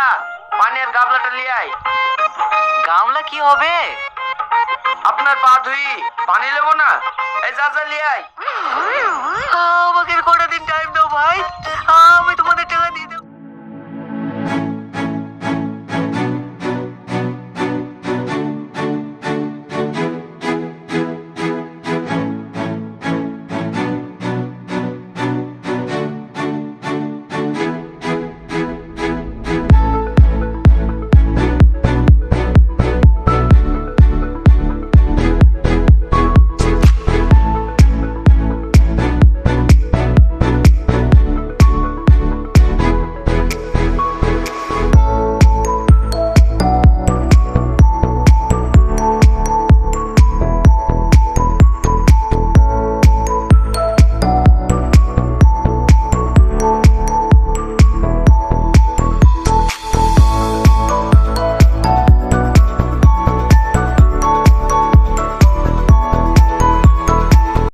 ভাইয়া পানির গামলাটা লিয়াই আয়। গামলা কি হবে? আপনার পা ধুই পানি নেব না? এই যা যা লিয়াই আয়। আমাকে